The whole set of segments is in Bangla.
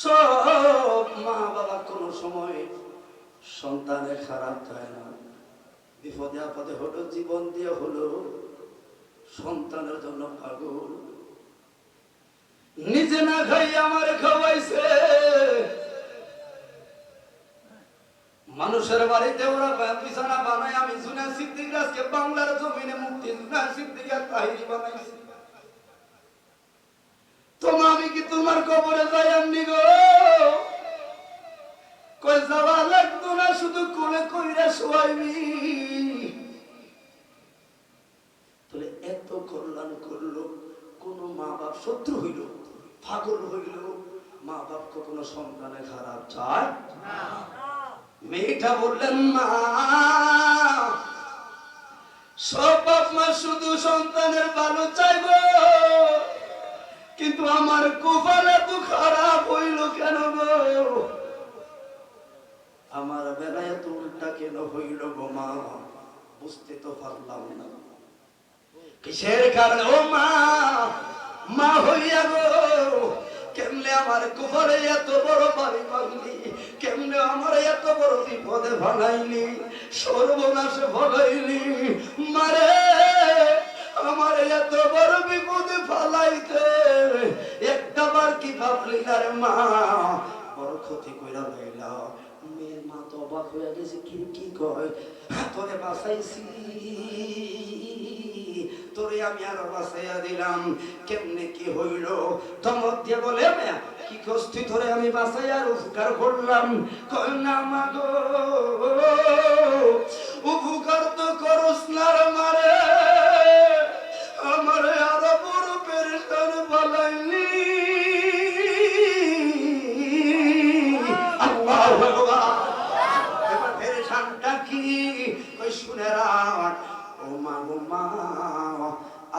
সব মা বাবা কোনো সময় সন্তানের খারাপ চায় না। বিপদে আপদে হলো, জীবন দিয়ে হলো, সন্তানের জন্য পাগল। নিজে না খাই আমার খাওয়াইছে। মানুষের বাড়িতে ওরা বিছানা বানায়, আমি জুনা সিদ্দিক বাংলার জমিনে মুক্তি জুনা সিদ্দিক তাহিরি বানাইছি। কইরা তাহলে এত কল্যাণ করল কোন মা বাপ শত্রু হইল পাগল হইল মা বাপ কখনো সন্তানে খারাপ চায়? মেয়েটা বললেন মা সব বাপ মা শুধু সন্তানের ভালো চাইব কিন্তু আমার কুফাল এত খারাপ হইল কেন গো? আমার বেলায় এত উল্টা কেন হইল গো মা? বুঝতে তো পারলাম না। কিসের কারণে? ও মা মা হইয়া গো, কেমনে আমার কুফরে এত বড় বাড়ি বাংলি কেমনে আমার এত বড় বিপদে ভালাইলি সর্বনাশে ভালাইলি মারে আমার এত বড় বিপদে ফালাইতে। একটা বার কি ভাবলি না রে মা? বড় ক্ষতি কইরা লইলা মেয়ের মা তো অবাক হয়ে গেছে কি কি কয় তোরে বাঁচাইছি তোরে আমি আরও বাঁচাইয়া দিলাম। কেমনে কি হইল? ধমক দিয়ে বলে "মেয়া, কি কষ্টি তোরে আমি বাঁচাইয়ার উপকার করলাম। কয় না মা গো উপকার তো করস না মারে।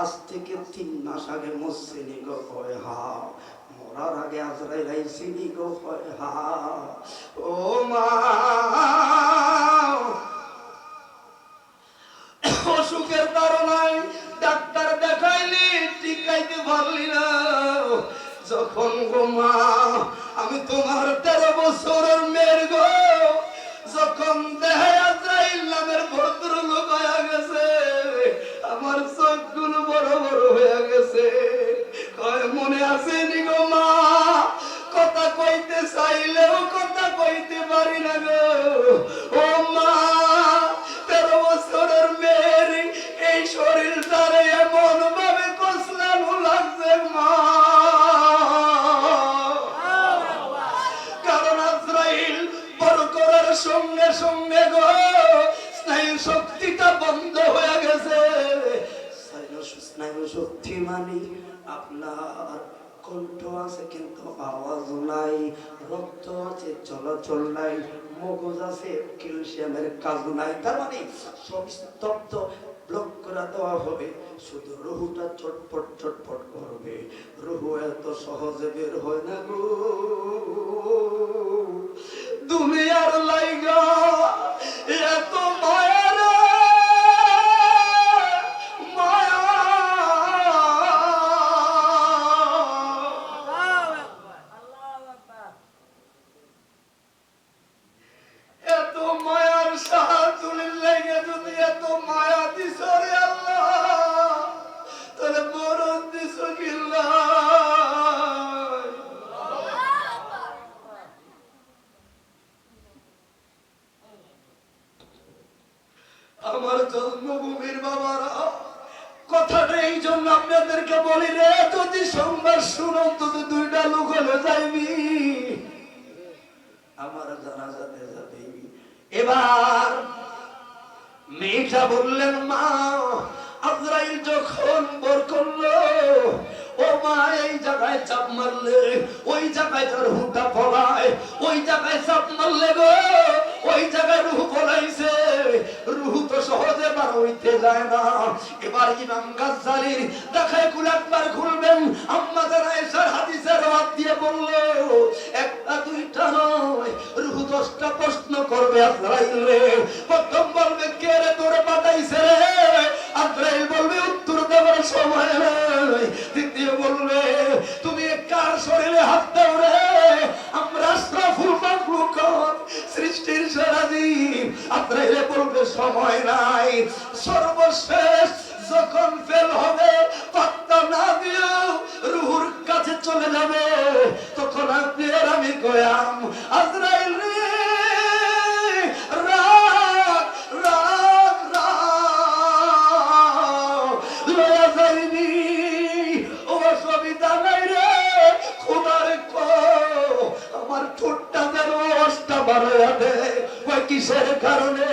আজ থেকে তিন মাস আগে মসজিনি গো কয় হা, মরার আগে আজরাইল আইসিনি গো কয় হা। ও মা, অসুখের কারণায় ডাক্তার দেখাইলি টিকাইতে পারলি না। যখন গো মা, আমি তোমার তেরো বছরের মেয়ের শক্তিটা বন্ধ হয়ে গেছে। শক্তি মানে আপনার কণ্ঠ আছে কিন্তু আওয়াজ নাই, রক্ত আছে, চলাচল নাই, মগজ আছে, ক্যালসিয়ামের কাজ নাই। তার মানে সব স্তব্ধ, ব্লক করে দেওয়া হবে। শুধু রুহুটা চটপট চটপট করবে। রুহু এত সহজে বের হয় না গো। দুনিয়ার লাইগা আমার জন্মভূমির বাবারা। কথাটা এই জন্য আপনাদেরকে বলি রে, যদি সোমবার শুনো, যদি দুইটা লোক হলে যাইবি। আমার জানাজাতে যাবে। এবার মেয়েটা বললেন, মা, আজরাইল যখন বর করল, ও মা, এই জায়গায় চাপ মারলে, ওই জায়গায় তার হুটা পলায় ওই জায়গায় চাপ মারলে গো। যায় না। এবার ইমাম গাজ্জালির দেখায় কুল একবার খুলবেন আম্মা যারা এসার হাদিসের হাত দিয়ে বলল, একটা, দুইটা নয়, রুহু দশটা প্রশ্ন করবে আজরাইল রে। প্রথম বলবে, কে রে তোরে পাঠাইছে রে? আজরাইল বলবে, উত্তর দেওয়ার সময় নাই। দ্বিতীয় বলবে, তুমি কার শরীরে হাত সময় নাই। সর্বশেষ যখন ফেল হবে, পাত্তা না দিয়েও রুহুর কাছে চলে যাবে। তখন আপনি আর আমি কয়াম। আজরাইল ও সবিতা রে আমার কিসের কারণে?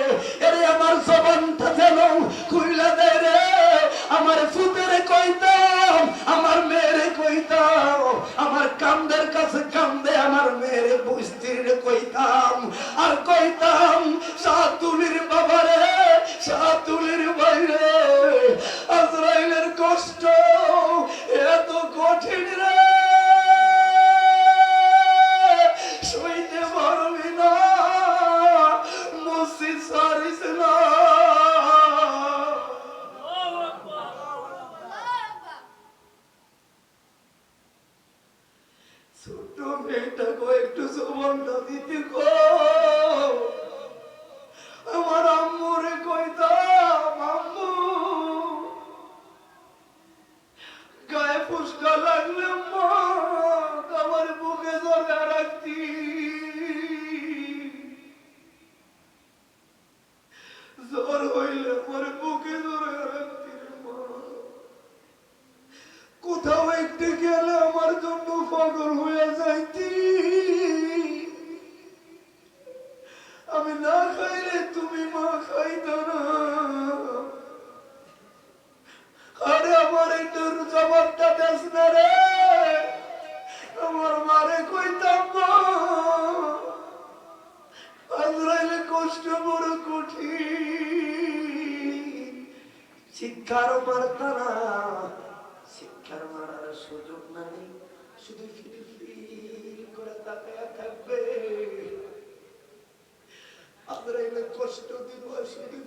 একটু জবানটা দিতে শিক্ষার মারতানা শিক্ষার মারার সুযোগ নাই। শুধু করে তাকে থাকবে। আমরা কষ্ট দিব শুধু